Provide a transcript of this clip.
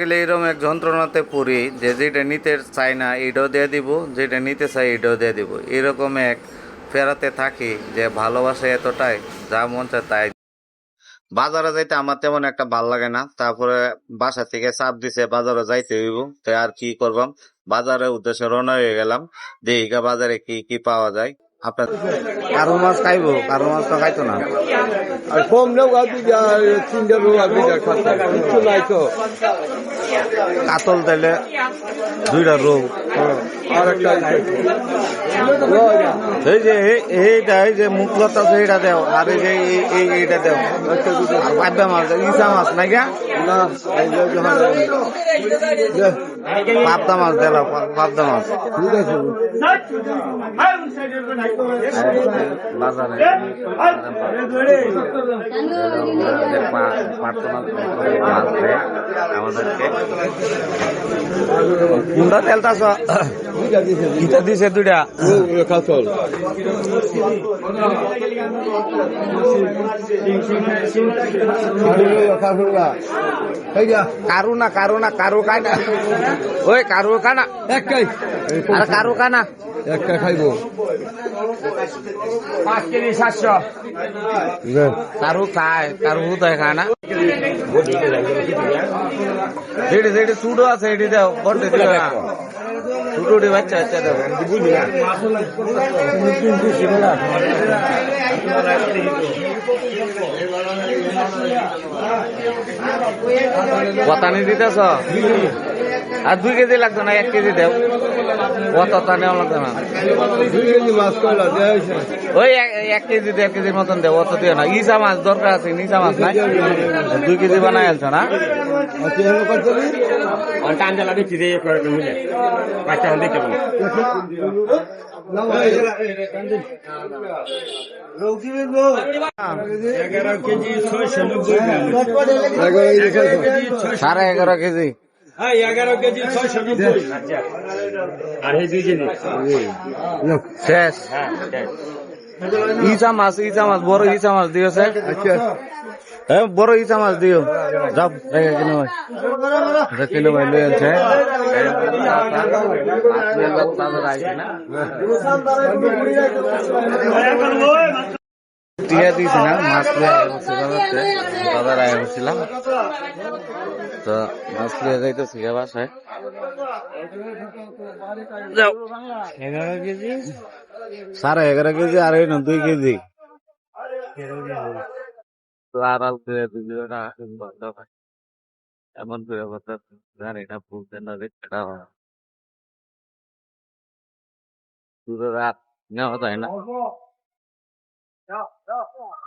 গেলে এরকম এক যন্ত্রণাতে পড়ি যে যেটা নিতে চাই না এটাও দিয়ে দিব, যেটা নিতে চাই এটাও দিয়ে দিব। এরকম এক ফেরাতে থাকি যে ভালোবাসা এতটাই, যা মন চায় তাই বাজারে যাইতে আমার তেমন একটা ভালো লাগে না, তারপরে বাসা থেকে চাপ দিছে, বাজারে যাইতে হইব, তো আর কি করবাম? বাজারের উদ্দেশ্যে রওনা হয়ে গেলাম দেহিকা বাজারে কি কি পাওয়া যায়। আপনার কারও মাছ খাইবো কারও মাছ তো খাইতো না। আর কম লোক তিনটা কিচ্ছু নাই তো। কাতল তাইলে দুইটা রোগ। আর একটা এই যে এই- এইটা এই যে মুখলতা আছে এইটা দেও আর এই যে এই- এই এইটা দেও। আর পাবদা মাছ ইসা মাছ নাই গা না পাবদা মাছ দিলাম পাবদা মাছ। ঠিক আছে। বাজারে। আমাদেরকে কোনটা দিছে ইটা দিছে দুইটা। কাতল কারু না কারু না কারু খায় না। ওই কারু একটাই আর কারু খানা। একটা খাইবো। দে। কারু খায় কারু হুদায় খায় না। যেটি যেটি চুডো আছে এটি দেও বড় দিও। না চুডোটি বাচ্চা বাচ্চা বুঝলি না। কতানি দিতেছ? আর দুই কেজি লাগতো না, এক কেজি দেও। নেওয়া না। ওই এক- কেজি দেড় কেজির মতন দেবো অত দিও না। ইসা মাছ দরকার আছে নিসা মাছ নাই। দুই কেজি বানাই আলছো না? হলো কত টান জ্বালা দেখছি যে করে মিলে বাচ্চা হন দেখতে পাবো এগারো কেজি ছয়শো নব্বই এগারো কেজি ছয়শো। সাড়ে এগারো কেজি। হ্যাঁ এগারো কেজি ছয়শো নব্বই। আর দুই কেজি। শেষ। হ্যাঁ মাছ ইসা মাছ বড় ইসা মাছ দিও সে আচ্ছা হ্যাঁ বড় ইসা মাছ দিও। যাও রেখে কিনো ভাই। রেখে ভাই লই আনছে। টিয়া দিয়েছি না মাছ লিয়ে বাজারতে আয় হচ্ছিলাম তো মাছ লিয়ে যাইতেছি গা বাসায়। এগারো কেজি? সাড়ে এগারো কেজি আর না দুই কেজি। তো আড়াল করে ভাই এমন করে কথা জানি না বলতে না রেখা পুরো রাত নেওয়া যায় না। No, no.